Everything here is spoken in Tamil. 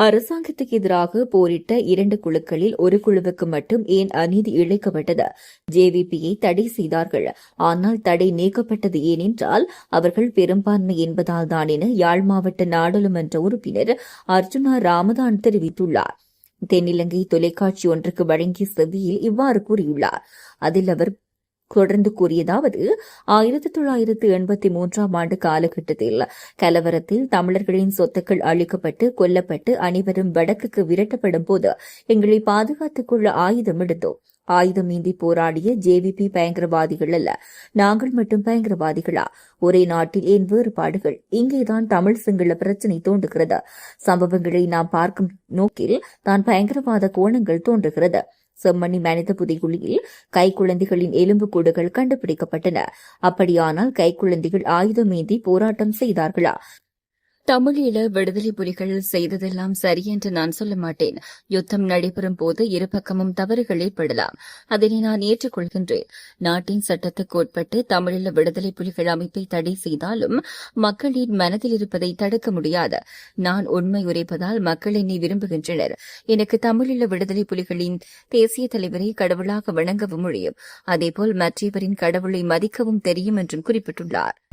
அரசாங்கத்துக்கு எதிராக போரிட்ட இரண்டு குழுக்களில் ஒரு குழுவுக்கு மட்டும் ஏன் அநீதி இழைக்கப்பட்டது? ஜேவிபியை தடை செய்தார்கள். ஆனால் தடை நீக்கப்பட்டது ஏனென்றால் அவர்கள் பெரும்பான்மை என்பதால் தான் என யாழ் மாவட்ட நாடாளுமன்ற உறுப்பினர் அர்ஜுனா ராமதான் தெரிவித்துள்ளார். தென்னிலங்கை தொலைக்காட்சி ஒன்றுக்கு வழங்கிய செவியில் இவ்வாறு கூறியுள்ளார். அதில் அவர் தொடர்ந்து கூறியதாவது ஆயிரத்தி தொள்ளாயிரத்து எண்பத்தி மூன்றாம் ஆண்டு காலகட்டத்தில் கலவரத்தில் தமிழர்களின் சொத்துக்கள் அழிக்கப்பட்டு கொல்லப்பட்டு அனைவரும் வடக்குக்கு விரட்டப்படும் போது எங்களை பாதுகாத்துக் கொள்ள ஆயுதம் எடுத்தோம் ஆயுதம் இந்தி போராடிய ஜேவிபி பயங்கரவாதிகள் அல்ல நாங்கள் மட்டும் பயங்கரவாதிகளா? ஒரே நாட்டில் ஏன் வேறுபாடுகள்? இங்கேதான் தமிழ் சிங்கள பிரச்சினை தோன்றுகிறது. சம்பவங்களை நாம் பார்க்கும் நோக்கில் தான் பயங்கரவாத கோணங்கள் தோன்றுகிறது. செம்மணி மனித புதைகுழியில் கைக்குழந்தைகளின் எலும்புக்கூடுகள் கண்டுபிடிக்கப்பட்டன. அப்படியானால் கைக்குழந்தைகள் ஆயுதமேந்தி போராட்டம் செய்தார்களா? தமிழீழ விடுதலை புலிகள் செய்ததெல்லாம் சரி என்று நான் சொல்ல மாட்டேன். யுத்தம் நடைபெறும் போது இருபக்கமும் தவறுகள் ஏற்படலாம் அதனை நான் ஏற்றுக்கொள்கின்றேன். நாட்டின் சட்டத்துக்கு உட்பட்டு தமிழீழ விடுதலை புலிகள் அமைப்பை தடை செய்தாலும் மக்களின் மனதில் இருப்பதை தடுக்க முடியாது. நான் உண்மை உரைப்பதால் மக்கள் என்னை விரும்புகின்றனர். எனக்கு தமிழீழ விடுதலை புலிகளின் தேசிய தலைவரை கடவுளாக வணங்கவும் முடியும். அதேபோல் மற்றவரின் கடவுளை மதிக்கவும் தெரியும் என்றும் குறிப்பிட்டுள்ளார்.